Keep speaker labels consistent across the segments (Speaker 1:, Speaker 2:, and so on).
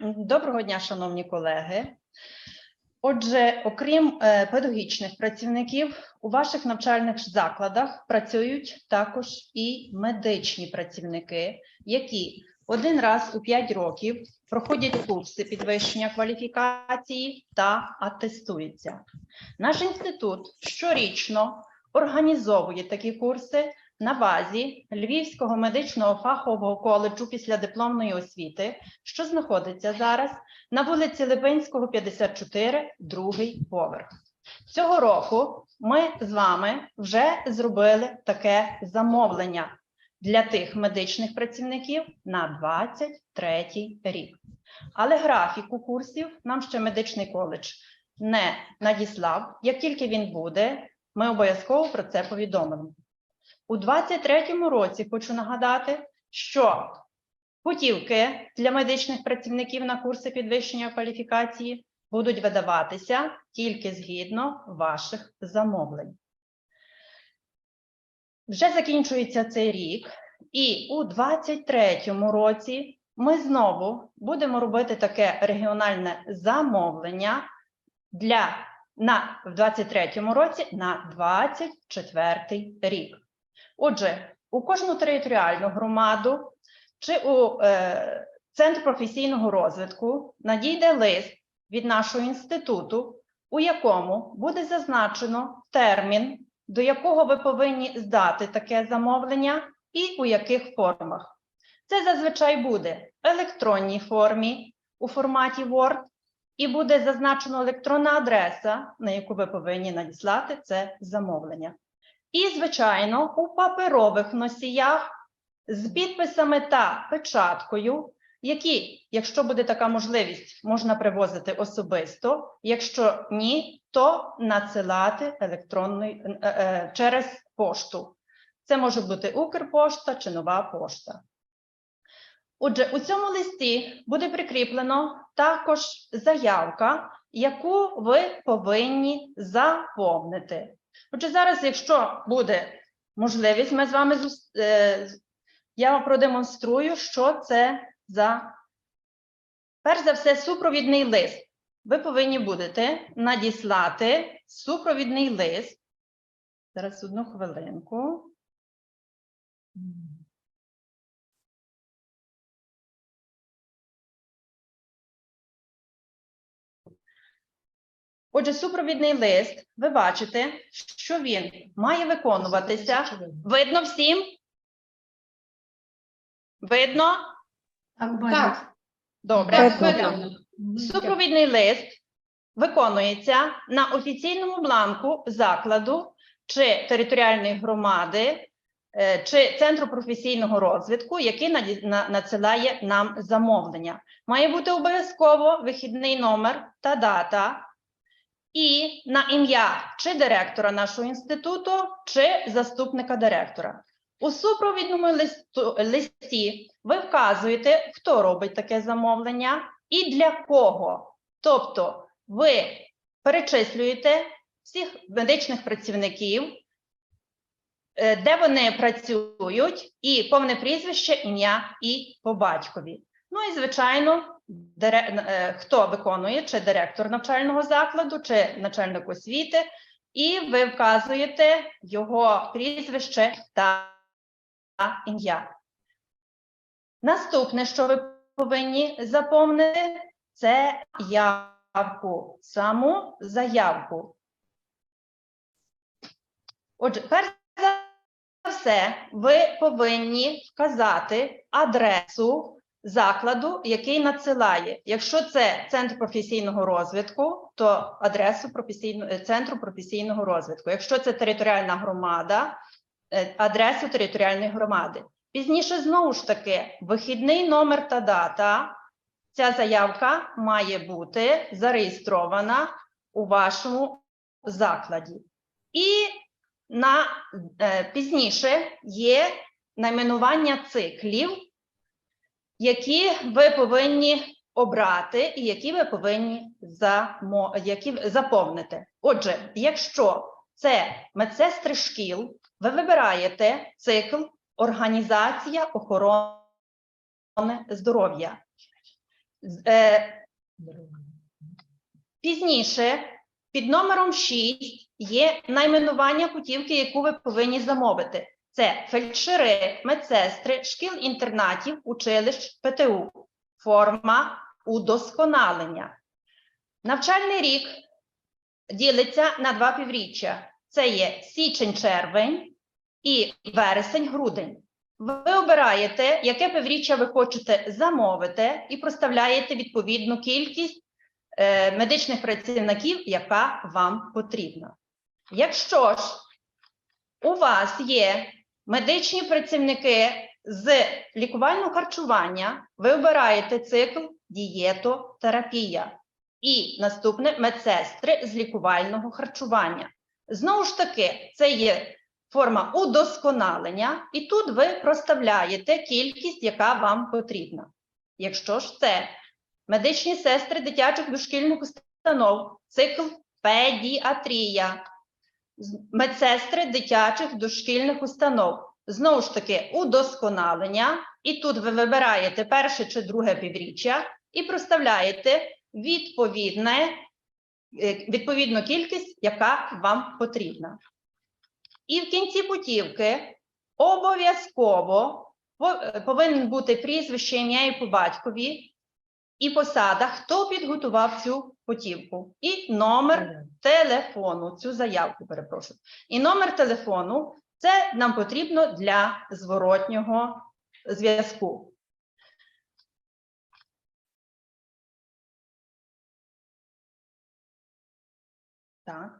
Speaker 1: Доброго дня, шановні колеги. Отже, окрім е, педагогічних працівників, у ваших навчальних закладах працюють також і медичні працівники, які один раз у 5 років проходять курси підвищення кваліфікації та атестуються. Наш інститут щорічно організовує такі курси на базі Львівського медичного фахового коледжу післядипломної освіти, що знаходиться зараз на вулиці Липинського, 54, другий поверх. Цього року ми з вами вже зробили таке замовлення для тих медичних працівників на 23 рік. Але графіку курсів нам ще медичний коледж не надіслав. Як тільки він буде, ми обов'язково про це повідомимо. У 23-му році хочу нагадати, що путівки для медичних працівників на курси підвищення кваліфікації будуть видаватися тільки згідно ваших замовлень. Вже закінчується цей рік, і у 23-му році ми знову будемо робити таке регіональне замовлення для на в 23-му році на 24-й рік. Отже, у кожну територіальну громаду чи у е, Центр професійного розвитку надійде лист від нашого інституту, у якому буде зазначено термін, до якого ви повинні здати таке замовлення, і у яких формах. Це зазвичай буде в електронній формі у форматі Word, і буде зазначено електронна адреса, на яку ви повинні надіслати це замовлення. І, звичайно, у паперових носіях з підписами та печаткою, які, якщо буде така можливість, можна привозити особисто. Якщо ні, то надсилати електронною е, е, через пошту. Це може бути Укрпошта чи нова пошта. Отже, у цьому листі буде прикріплено також заявка, яку ви повинні заповнити. Отже, зараз, якщо буде можливість, ми з вами е, я вам продемонструю, що це за перш за все супровідний лист. Ви повинні будете надіслати супровідний лист. Зараз одну хвилинку. Отже, супровідний лист, ви бачите, що він має виконуватися. Видно всім? Видно?
Speaker 2: Так,
Speaker 1: Добре.
Speaker 2: Видно.
Speaker 1: Супровідний лист виконується на офіційному бланку закладу чи територіальної громади, е, чи центру професійного розвитку, який надсилає нам замовлення. Має бути обов'язково вихідний номер та дата. І на ім'я чи директора нашого інституту, чи заступника директора. У супровідному листу, листі ви вказуєте, хто робить таке замовлення і для кого. Тобто ви перечислюєте всіх медичних працівників, е, де вони працюють, і повне прізвище, ім'я і по батькові. Ну і звичайно, хто виконує, чи директор навчального закладу, чи начальник освіти, і ви вказуєте його прізвище та ім'я. Наступне, що ви повинні заповнити, це явку, саму заявку. Отже, перш за все, ви повинні вказати адресу закладу, який надсилає. Якщо це центр професійного розвитку, то адресу професійно, е, центру професійного розвитку. Якщо це територіальна громада, е, адресу територіальної громади. Пізніше знову ж таки вихідний номер та дата. Ця заявка має бути зареєстрована у вашому закладі. І на е, пізніше є найменування циклів, які ви повинні обрати і які ви повинні замо, які заповнити. Отже, якщо це медсестри шкіл, ви вибираєте цикл організація охорони здоров'я. Е, Пізніше під номером 6 є найменування путівки, яку ви повинні замовити. Це фельдшери, медсестри, шкіл-інтернатів, училищ, ПТУ. Форма удосконалення. Навчальний рік ділиться на два півріччя. Це є січень-червень і вересень-грудень. Ви обираєте, яке півріччя ви хочете замовити, і проставляєте відповідну кількість е, медичних працівників, яка вам потрібна. Якщо ж у вас є медичні працівники з лікувального харчування, ви обираєте цикл дієтотерапія. І наступне медсестри з лікувального харчування. Знову ж таки, це є форма удосконалення, і тут ви проставляєте кількість, яка вам потрібна. Якщо ж це медичні сестри дитячих дошкільних установ, цикл педіатрія, медсестри дитячих дошкільних установ. Знову ж таки, удосконалення, і тут ви вибираєте перше чи друге півріччя і проставляєте відповідне, е, відповідну кількість, яка вам потрібна. І в кінці путівки обов'язково е, повинен бути прізвище, ім'я і по батькові, і посада, хто підготував цю путівку, і номер телефону, цю заявку, перепрошую. І номер телефону це нам потрібно для зворотнього зв'язку. Так.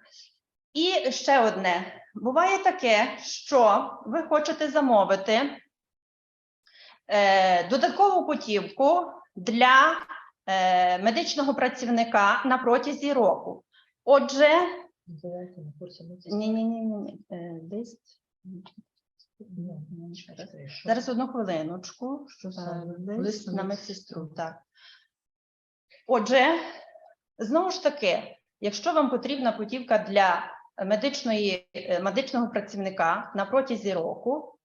Speaker 1: І ще одне. Буває таке, що ви хочете замовити е, додаткову путівку для е, медичного працівника на протязі року. Отже, ні, ні, ні, ні, лист. Зараз одну хвилиночку. Що
Speaker 3: Е,
Speaker 1: на
Speaker 3: на
Speaker 1: медсестру? Так. Отже, знову ж таки, якщо вам потрібна путівка для медичної, е, медичного працівника на протязі року,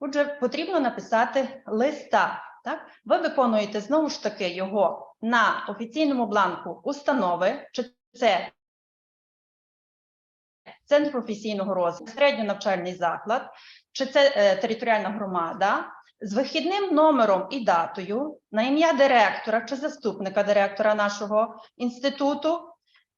Speaker 1: отже, потрібно написати листа. Так? Ви виконуєте знову ж таки його на офіційному бланку установи, чи це центр професійного розвитку, середньонавчальний заклад, чи це е, територіальна громада, з вихідним номером і датою на ім'я директора чи заступника директора нашого інституту,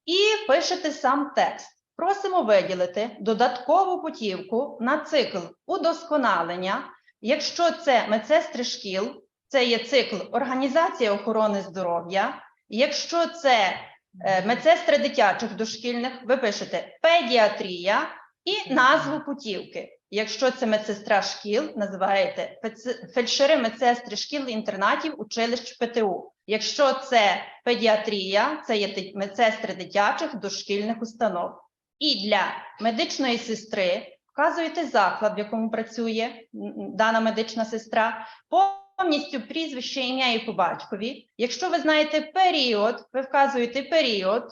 Speaker 1: і пишете сам текст. Просимо виділити додаткову путівку на цикл удосконалення, якщо це медсестри шкіл, це є цикл організація охорони здоров'я. Якщо це е, медсестри дитячих дошкільних, ви пишете педіатрія і назву путівки. Якщо це медсестра шкіл, називаєте фельдшери медсестри шкіл інтернатів, училищ ПТУ. Якщо це педіатрія, це є медсестри дитячих дошкільних установ. І для медичної сестри вказуєте заклад, в якому працює дана медична сестра, повністю прізвище, ім'я і по батькові. Якщо ви знаєте період, ви вказуєте період,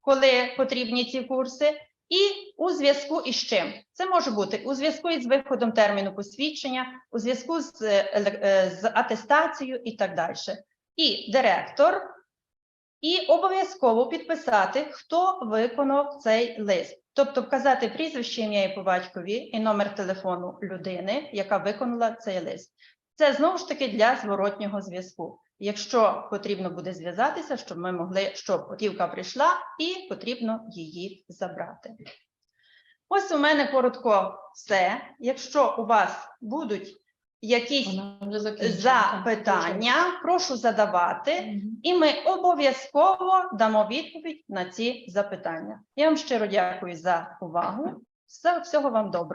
Speaker 1: коли потрібні ці курси, і у зв'язку із чим? Це може бути у зв'язку із виходом терміну посвідчення, у зв'язку з, е, е, з атестацією і так далі. І директор, і обов'язково підписати, хто виконав цей лист. Тобто вказати прізвище, ім'я і по батькові і номер телефону людини, яка виконала цей лист. Це знову ж таки для зворотнього зв'язку. Якщо потрібно буде зв'язатися, щоб ми могли, щоб путівка прийшла, і потрібно її забрати. Ось у мене коротко все. Якщо у вас будуть якісь запитання, прошу задавати, і ми обов'язково дамо відповідь на ці запитання. Я вам щиро дякую за увагу. Всього вам доброго.